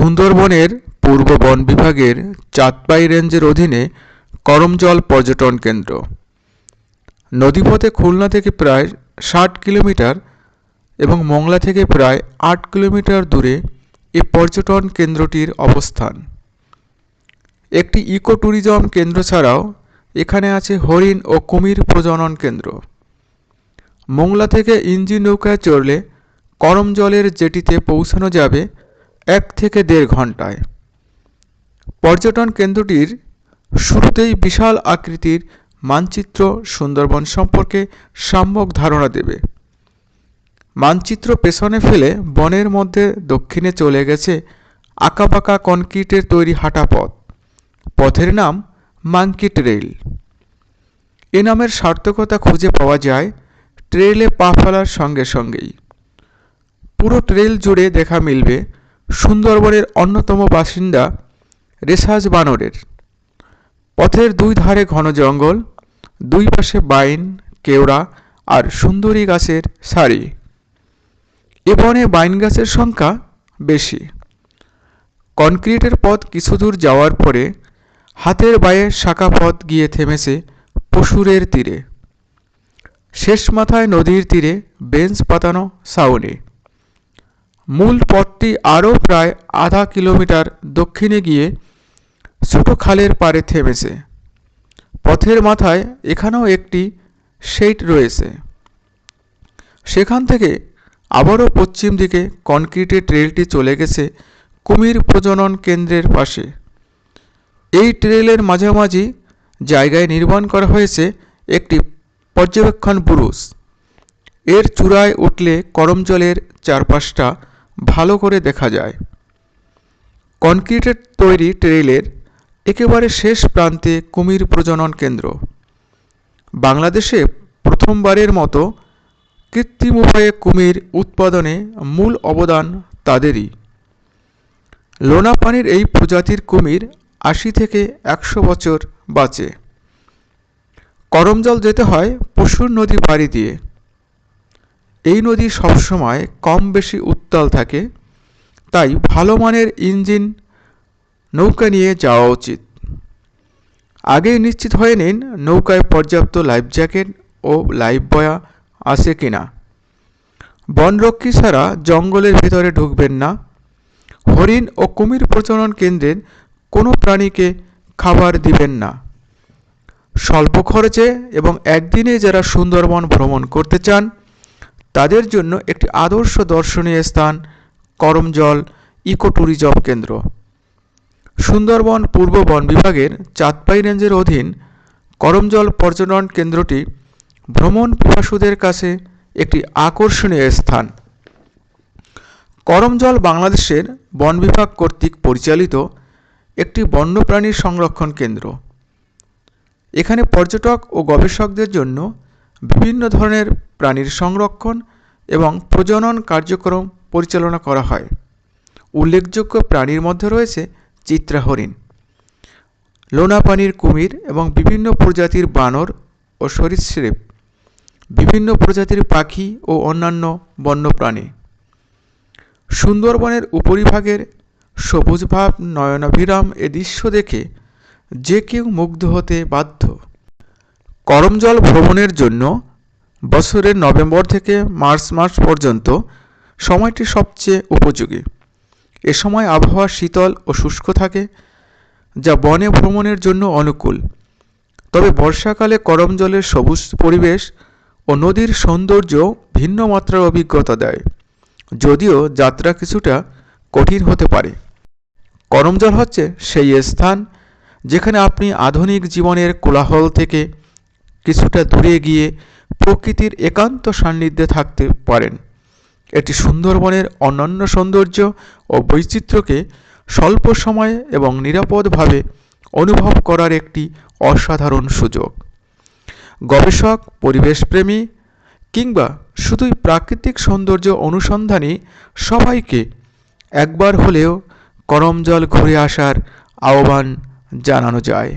সুন্দরবনের পূর্ব বন বিভাগের চাঁদপাই রেঞ্জের অধীনে করমজল পর্যটন কেন্দ্র। নদীপথে খুলনা থেকে প্রায় ষাট কিলোমিটার এবং মংলা থেকে প্রায় আট কিলোমিটার দূরে এ পর্যটন কেন্দ্রটির অবস্থান। একটি ইকো ট্যুরিজম কেন্দ্র ছাড়াও এখানে আছে হরিণ ও কুমির প্রজনন কেন্দ্র। মোংলা থেকে ইঞ্জিন নৌকায় চড়লে করমজলের জেটিতে পৌঁছানো যাবে এক থেকে দেড় ঘন্টায়। পর্যটন কেন্দ্রটির শুরুতেই বিশাল আকৃতির মানচিত্র সুন্দরবন সম্পর্কে সাম্যক ধারণা দেবে। মানচিত্র পেছনে ফেলে বনের মধ্যে দক্ষিণে চলে গেছে আঁকাবাঁকা কনক্রিটের তৈরি হাঁটা পথ। পথের নাম মাঙ্কি ট্রেইল এ নামের সার্থকতা খুঁজে পাওয়া যায় ট্রেলে পা ফেলার সঙ্গে সঙ্গেই। পুরো ট্রেল জুড়ে দেখা মিলবে সুন্দরবনের অন্যতম বাসিন্দা রেসাজ বানরের। পথের দুই ধারে ঘন জঙ্গল, দুই পাশে বাইন, কেওড়া আর সুন্দরী গাছের সারি। এ বনে বাইন গাছের সংখ্যা বেশি। কনক্রিটের পথ কিছু দূর যাওয়ার পরে হাতের বায়ে শাখা পথ গিয়ে থেমেছে পশুরের তীরে। শেষ মাথায় নদীর তীরে বেঞ্চ পাতানো সাউনে মূল পথটি আরও প্রায় আধা কিলোমিটার দক্ষিণে গিয়ে ছোটো খালের পাড়ে থেমেছে। পথের মাথায় এখানেও একটি শেড রয়েছে। সেখান থেকে আবারও পশ্চিম দিকে কনক্রিটের ট্রেলটি চলে গেছে কুমির প্রজনন কেন্দ্রের পাশে। এই ট্রেলের মাঝামাঝি জায়গায় নির্মাণ করা হয়েছে একটি পর্যবেক্ষণ বুরুজ। এর চূড়ায় উঠলে করমজলের চারপাশটা ভালো করে দেখা যায়। কনক্রিটের তৈরি ট্রেইলের একেবারে শেষ প্রান্তে কুমির প্রজনন কেন্দ্র। বাংলাদেশে প্রথমবারের মতো কৃত্রিম উপায়ে কুমির উৎপাদনে মূল অবদান তাদেরই। লোনা পানির এই প্রজাতির কুমির আশি থেকে একশো বছর বাঁচে। করমজল যেতে হয় পশুর নদী পাড়ি দিয়ে। এই নদী সবসময় কম বেশি উত্তাল থাকে, তাই ভালো মানের ইঞ্জিন নৌকা নিয়ে যাওয়া উচিত। আগেই নিশ্চিত হয়ে নিন নৌকায় পর্যাপ্ত লাইফ জ্যাকেট ও লাইফ বয়া আছে কিনা। বনরক্ষী ছাড়া জঙ্গলের ভিতরে ঢুকবেন না। হরিণ ও কুমির প্রজনন কেন্দ্রের কোনো প্রাণীকে খাবার দিবেন না। স্বল্প খরচে এবং একদিনে যারা সুন্দরবন ভ্রমণ করতে চান তাদের জন্য একটি আদর্শ দর্শনীয় স্থান, করমজল ইকো ট্যুরিজম কেন্দ্র। সুন্দরবন পূর্ব বন বিভাগের চাঁদপাই রেঞ্জের অধীন করমজল পর্যটন কেন্দ্রটি ভ্রমণ পিপাসুদের কাছে একটি আকর্ষণীয় স্থান। করমজল বাংলাদেশের বন বিভাগ কর্তৃক পরিচালিত একটি বন্যপ্রাণী সংরক্ষণ কেন্দ্র। এখানে পর্যটক ও গবেষকদের জন্য বিভিন্ন ধরনের প্রাণীর সংরক্ষণ এবং প্রজনন কার্যক্রম পরিচালনা করা হয়। উল্লেখযোগ্য প্রাণীর মধ্যে রয়েছে চিত্রা হরিণ লোনা পানির কুমির এবং বিভিন্ন প্রজাতির বানর ও সরীসৃপ, বিভিন্ন প্রজাতির পাখি ও অন্যান্য বন্যপ্রাণী। সুন্দরবনের উপরিভাগের সবুজ ভাব নয়নাভিরাম এ দৃশ্য দেখে যে কেউ মুগ্ধ হতে বাধ্য। করমজল ভ্রমণের জন্য বছরের নভেম্বর থেকে মার্চ মাস পর্যন্ত সময়টি সবচেয়ে উপযোগী। এ সময় আবহাওয়া শীতল ও শুষ্ক থাকে, যা বনে ভ্রমণের জন্য অনুকূল। তবে বর্ষাকালে করম জলের সবুজ পরিবেশ ও নদীর সৌন্দর্য ভিন্ন মাত্রার অভিজ্ঞতা দেয়, যদিও যাত্রা কিছুটা কঠিন হতে পারে। করমজল হচ্ছে সেই স্থান যেখানে আপনি আধুনিক জীবনের কোলাহল থেকে কিছুটা দূরে গিয়ে প্রকৃতির একান্ত সান্নিধ্যে থাকতে পারেন। এটি সুন্দরবনের অনন্য সৌন্দর্য ও বৈচিত্র্যকে স্বল্প সময়ে এবং নিরাপদভাবে অনুভব করার একটি অসাধারণ সুযোগ। গবেষক, পরিবেশপ্রেমী কিংবা শুধুই প্রাকৃতিক সৌন্দর্য অনুসন্ধানী সবাইকে একবার হলেও করমজল ঘুরে আসার আহ্বান জানানো যায়।